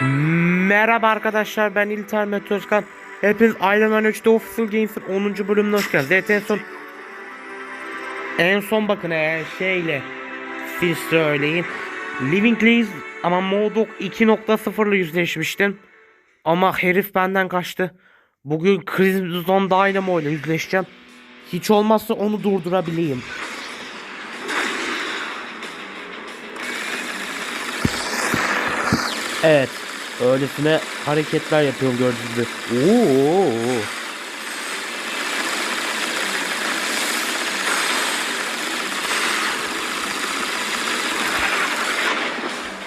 Merhaba arkadaşlar ben İlter Mete Özkan. Hepiniz Iron Man 3'te Official Games'in 10. bölümüne hoş geldiniz. Evet en son en son bakın ee, şeyle siz söyleyin. Living Leaves ama Modok 2.0 ile yüzleşmiştim. Ama herif benden kaçtı. Bugün Crimson Dynamo ile yüzleşeceğim. Hiç olmazsa onu durdurabileyim. Evet. Öylesine hareketler yapıyorum gördüğünüz gibi. Oo.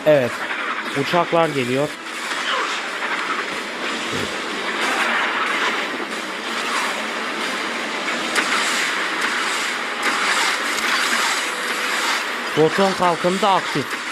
Evet. Uçaklar geliyor. Proton kalkanı da aktif.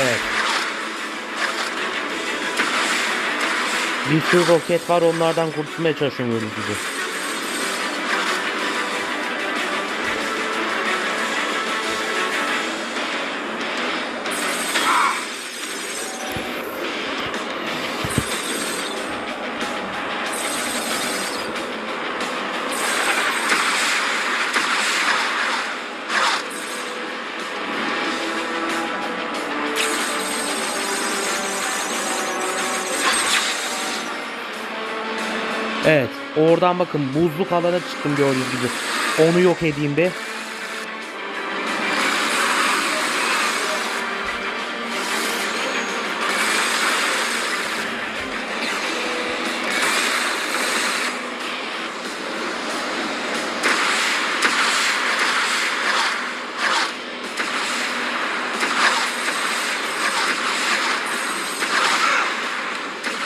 Evet. Bir sürü roket var onlardan kurtulmaya çalışıyorum gibi. Evet. Oradan bakın buzluk alana çıktım gördüğünüz gibi. Onu yok edeyim bir.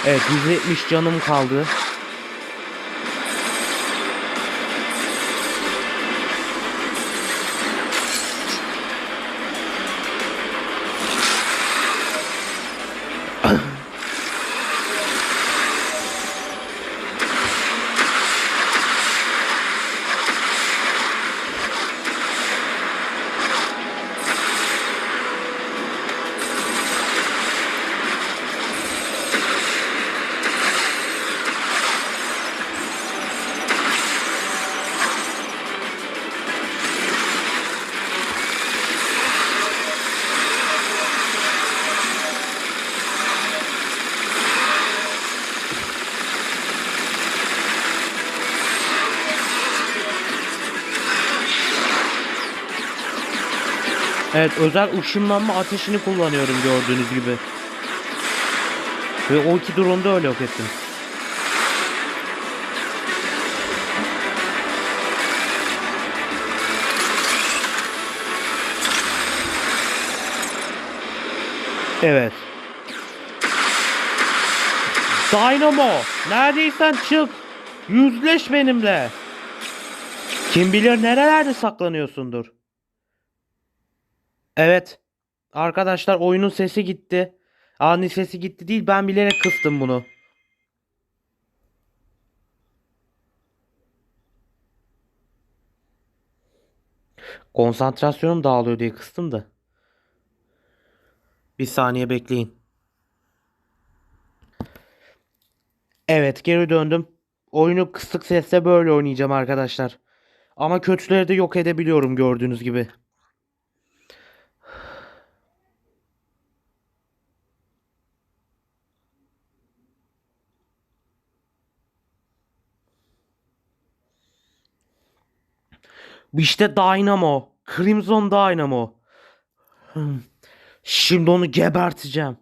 Evet 170 canım kaldı. Evet özel ışınlanma ateşini kullanıyorum gördüğünüz gibi. Ve o iki drone'u da öyle yok ettim. Evet. Dynamo, neredeysen çık. Yüzleş benimle. Kim bilir nerelerde saklanıyorsundur. Evet. Arkadaşlar oyunun sesi gitti. Ani sesi gitti değil ben bilerek kıstım bunu. Konsantrasyonum dağılıyor diye kıstım da. Bir saniye bekleyin. Evet geri döndüm. Oyunu kısık sesle böyle oynayacağım arkadaşlar. Ama kötüleri de yok edebiliyorum gördüğünüz gibi. İşte Dynamo. Crimson Dynamo. Hmm. Şimdi onu geberteceğim.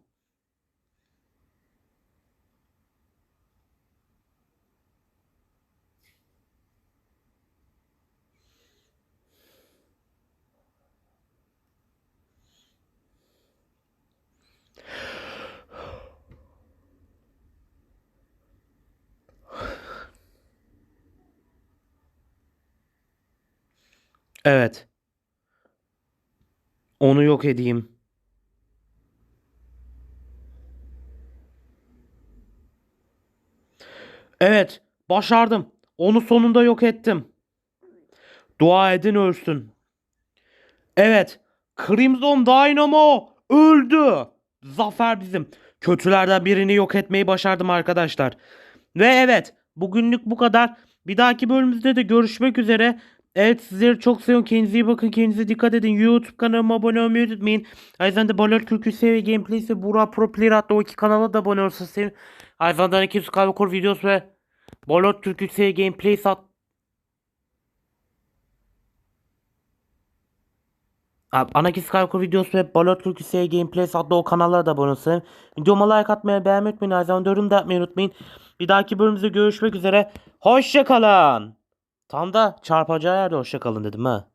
Evet. Onu yok edeyim. Evet, başardım. Onu sonunda yok ettim. Dua edin ölsün. Evet, Crimson Dynamo öldü. Zafer bizim. Kötülerden birini yok etmeyi başardım arkadaşlar. Ve evet, bugünlük bu kadar. Bir dahaki bölümümüzde de görüşmek üzere. Evet sizleri çok seviyorum. Kendinize iyi bakın. Kendinize dikkat edin. YouTube kanalıma abone olmayı unutmayın. Aynı zamanda Balot Türküsü ve Gameplays ve Burak Pro Player adlı o iki kanala da abone olursanız sevinirim. Aynı zamanda iki Skywalker videosu ve Balot Türküsü ve Gameplays adlı Abi, Anaki Skywalker videosu ve Balot Türküsü Gameplays adlı o kanallara da abone olun. Videoma like atmayı beğenmeyi unutmayın. Zamanda yorum da yapmayı unutmayın. Bir dahaki bölümümüzde görüşmek üzere. Hoşçakalın. Tam da çarpacağı yerde hoşçakalın dedim ha.